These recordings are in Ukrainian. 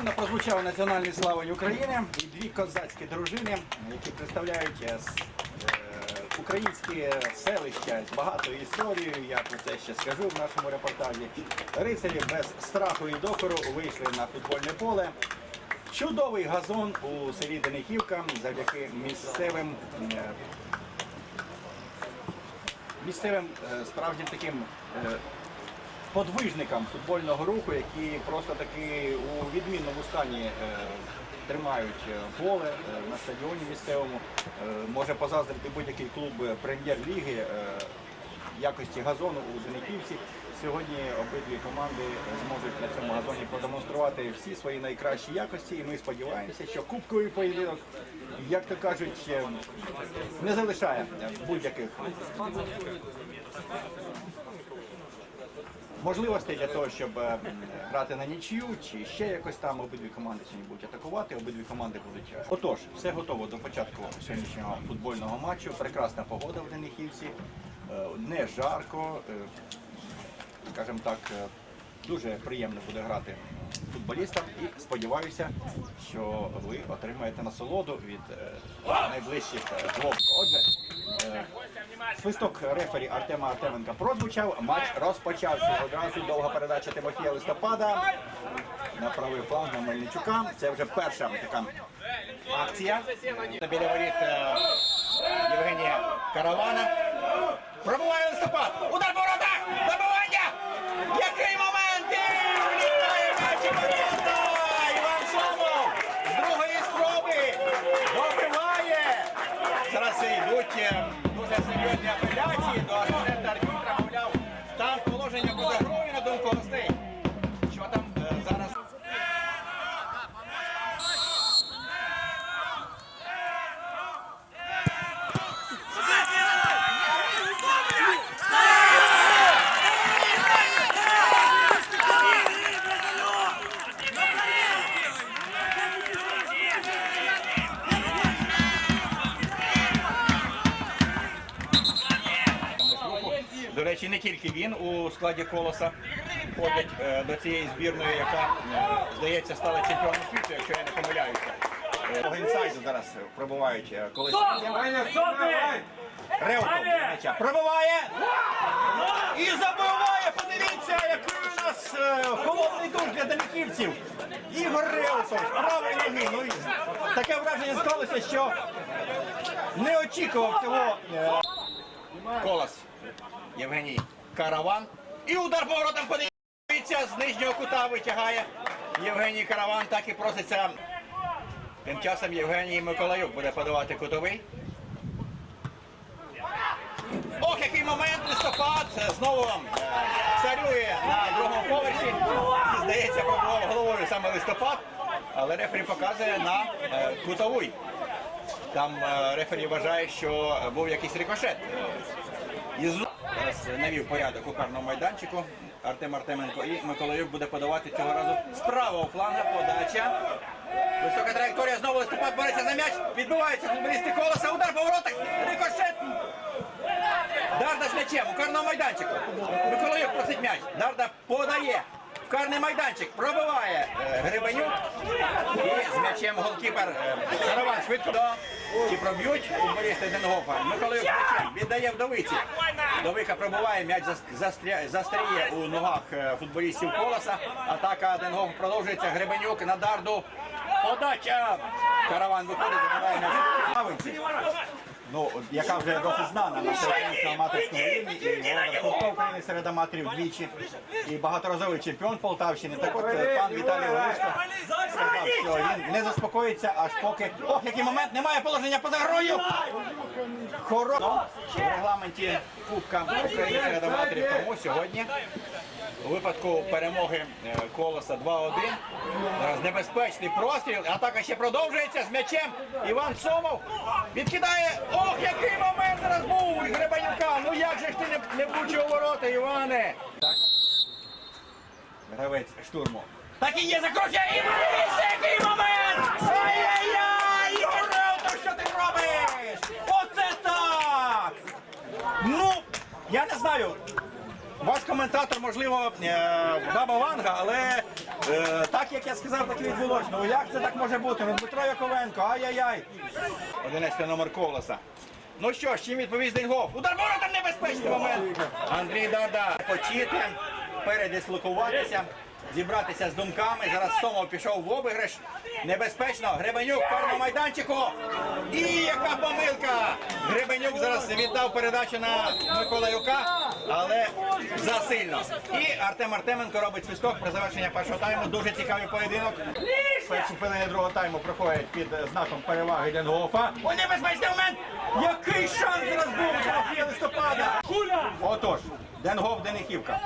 Щойно прозвучав національний славень України і дві козацькі дружини, які представляють е, українські селища з багатою історією. Я про це ще скажу в нашому репортажі. Рицарі без страху і докору вийшли на футбольне поле. Чудовий газон у селі Дениківка завдяки місцевим е, місцевим е, справжнім таким подвижникам футбольного руху, які просто таки у відмінному стані е, тримають е, поле е, на стадіоні місцевому. Може позаздрити будь-який клуб прем'єр-ліги якості газону у Дениківці. Сьогодні обидві команди зможуть на цьому газоні продемонструвати всі свої найкращі якості, і ми сподіваємося, що кубковий поєдинок, як то кажуть, не залишає будь-яких можливостей для того, щоб е, грати на нічию, чи ще якось там обидві команди сьогодні будуть атакувати, обидві команди будуть. е, Отож, все готово до початку сьогоднішнього футбольного матчу. Прекрасна погода в Денихівці, е, не жарко, скажімо так, дуже приємно буде грати футболістам і сподіваюся, що ви отримаєте насолоду від найближчих двох. Отже, Свисток рефері Артема Артеменка прозвучав. Матч розпочався. Одразу довга передача Тимофія Листопада на правий фланг на Мельничука. Це вже перша така акція. Біля воріт е, Євгенія Каравана. Пробуває листопад. Удар До речі, не тільки він у складі колоса входить е, до цієї збірної, яка, е, здається, стала чемпіоном світу, якщо я не помиляюся. Е, По зараз пробувають е, колись. Реутов м'яча пробиває і забиває. Подивіться, який у нас е, холодний душ для далеківців. Ігор Реутов з правої ноги. Ну, і таке враження склалося, що не очікував цього. е, Колос. Євгеній Караван. І удар поворотом подивіться, з нижнього кута витягає. Євгеній Караван так і проситься. Тим часом Євгеній Миколаюк буде подавати кутовий. Ох, який момент листопад. Знову царює на другому поверсі. Здається, пробував головою саме листопад. Але рефері показує на е, кутовий. Там е, рефері вважає, що був якийсь рикошет. Навів порядок у карному майданчику Артем Артеменко і Миколаїв буде подавати цього разу з правого фланга подача. Висока траєкторія, знову виступає, бореться за м'яч, відбиваються футболісти колоса, удар по воротах, рикошет. Дарда з м'ячем у карному майданчику. Миколаїв просить м'яч. Дарда подає. Карний майданчик пробиває е, Грибенюк. І з м'ячем голкіпер е, Караван швидко до. Чи проб'ють футболісти Денгофа. Миколаюк з м'ячем віддає вдовиці. Вдовика пробиває, м'яч зас- застря- застряє у ногах е, футболістів колоса. Атака Денгофа продовжується. Грибенюк на дарду. Подача. Караван виходить, забирає м'яч. Ну, яка вже досить знана на всеукраїнському аматорському рівні, і володар Кубка України серед аматорів двічі, і багаторазовий чемпіон Полтавщини. Так от е, пан Віталій Олешко сказав, що він не заспокоїться, аж поки... Ох, який момент, немає положення поза грою! Хоро... В регламенті Кубка України серед аматорів, тому сьогодні у випадку перемоги е, колоса 2-1. Зараз небезпечний простріл. Атака ще продовжується з м'ячем. Іван Сомов відкидає. Ох, який момент зараз був у Гребенюка. Ну як же ж ти не, не у ворота, Іване? Так. Гравець штурму. Так і є закручує. І дивіться, який момент! Ай-яй-яй! Ігор що ти робиш? Оце так! Ну, я не знаю. Ваш коментатор, можливо, е, Баба Ванга, але Е, так як я сказав, так і відбулося. Ну як це так може бути? Ну Дмитро Яковенко, ай-яй-яй. 11 номер Ковласа. Ну що ж, чим відповість Денгоф? Удар ворота небезпечний момент. Андрій Дада почити, передислокуватися, зібратися з думками. Зараз Сомов пішов в обіграш. Небезпечно. Гребенюк карному майданчику. І яка помилка! Гребенюк зараз віддав передачу на Миколаюка, але засильно. І Артем Артеменко робить свисток при завершенні першого тайму. Дуже цікавий поєдинок. Перші хвилини другого тайму проходять під е, знаком переваги Денгофа. О, небезпечний момент! Який шанс зараз був у Тимофія листопада! Отож, Денгоф Денихівка.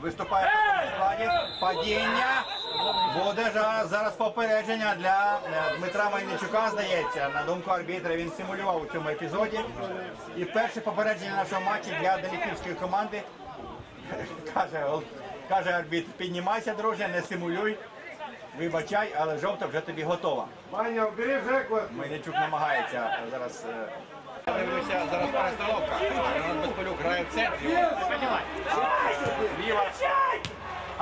Виступає в такому складі. Падіння. Буде жа- зараз попередження для Дмитра Мельничука, здається. На думку арбітра він симулював у цьому епізоді. І перше попередження нашого матчі для Денихівської команди. Каже, каже арбітр, піднімайся, друже, не симулюй. Вибачай, але жовта вже тобі готова. Мельничук намагається зараз. е, Дивлюся, зараз перестановка. Безполюк грає в центрі. Ліва.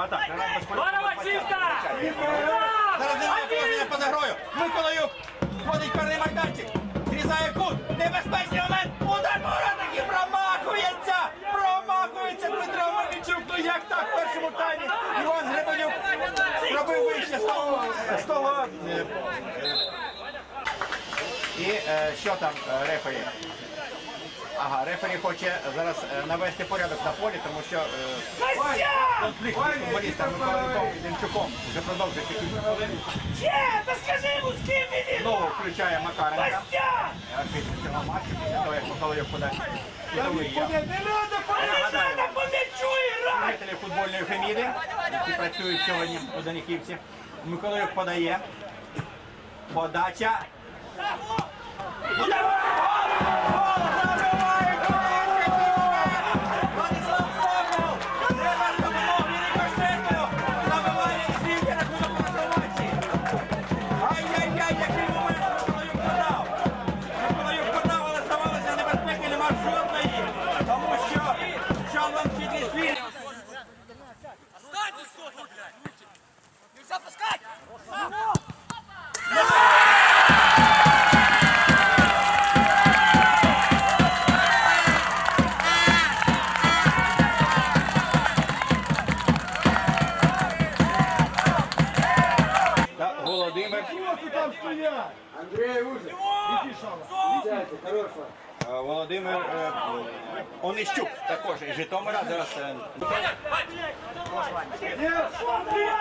А так, Ренат Безполюк. Зараз немає положення поза грою. Миколаюк входить в карний майданчик. Зрізає кут. Небезпечний момент. Удар воротник і промахується. Промахується Дмитро Мельничук. Ну як так в першому таймі? Іван Гребенюк зробив вище з того. З того і е, що там е, рефері? Ага, рефері хоче зараз е, навести порядок на полі, тому що е, конфлікт між футболістами Миколайком і Демчуком вже продовжується кілька хвилин. Че? Та скажи йому, з ким він? Знову включає Макаренка. Костя! Арбітр цього матчу, після того, як Миколайок подасть кутовий я. Не Нагадаю, помічати, помічу і грати! Жителі футбольної Феміди, які працюють сьогодні у Даніківці. Миколайок подає. Подача. Удар! Онищук також із Житомира. Зараз е,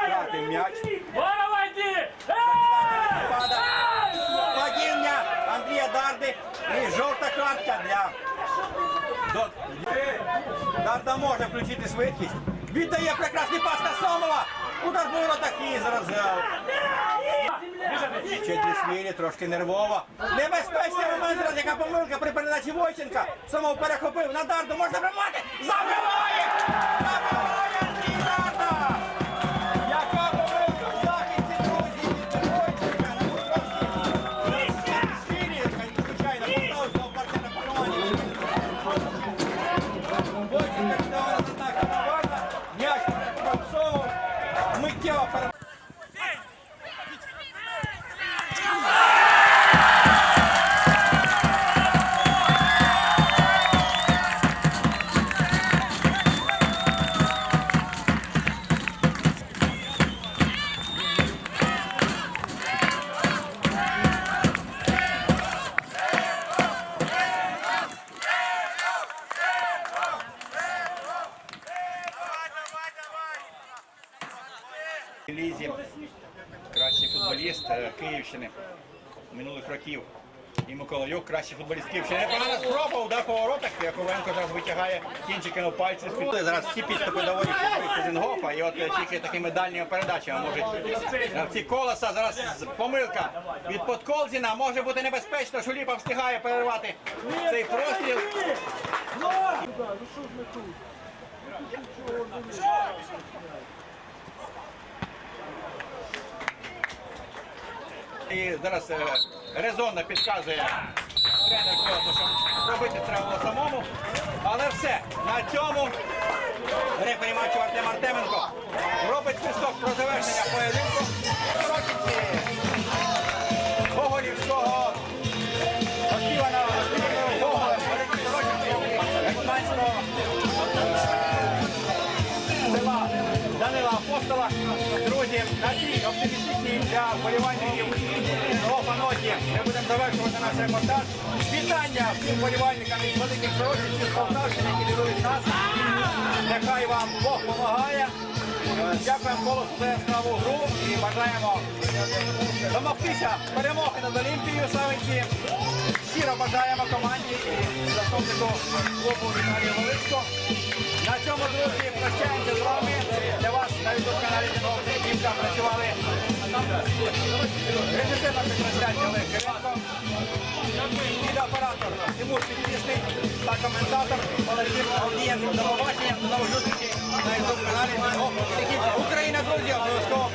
грати м'яч. Здорово. Падіння Андрія Дарди і жовта картка для Дарда може включити швидкість. Віддає прекрасний пас на Сомова. Удар по воротах і зараз Чедлісвілі трошки нервово. Небезпечний момент яка помилка при передачі Войченка. Сомов перехопив на Дарду, можна приймати. Забиває! Забиває минулих років. І Миколайок, кращий футболіст Київщини. Непогана спроба, удар по воротах. Яковенко зараз витягає кінчики на пальці. з-під- Зараз всі підступи доводять Зінгофа. І от е, тільки такими дальніми передачами можуть гравці колоса. Зараз помилка від Подколзіна. Може бути небезпечно. Шуліпа встигає перервати цей простріл. І зараз е, резонно підказує тренер що робити треба було самому. Але все, на цьому Рефері матчу Артем Артеменко робить свисток про завершення поєдинку. Гетьманського села Данила Апостола. Друзі, на цій оптимістичній вболівальників Лопаноті ми будемо завершувати наш репортаж. Вітання всім вболівальникам із великих сорочинців з Полтавщини, які дивились нас. Нехай вам Бог допомагає. Дякуємо голосу за яскраву гру і бажаємо домогтися перемоги над Олімпією Савинці. Щиро бажаємо команді і засновнику клубу Віталію Величко. На цьому, друзі, прощаємося з вами. Для вас на youtube каналі Дімка працювали режисер нашої трансляції Олег Киренко, відеооператор Тимур Підпісний та коментатор Валентин Авдієнко. До побачення, до на youtube каналі Україна, друзі, обов'язково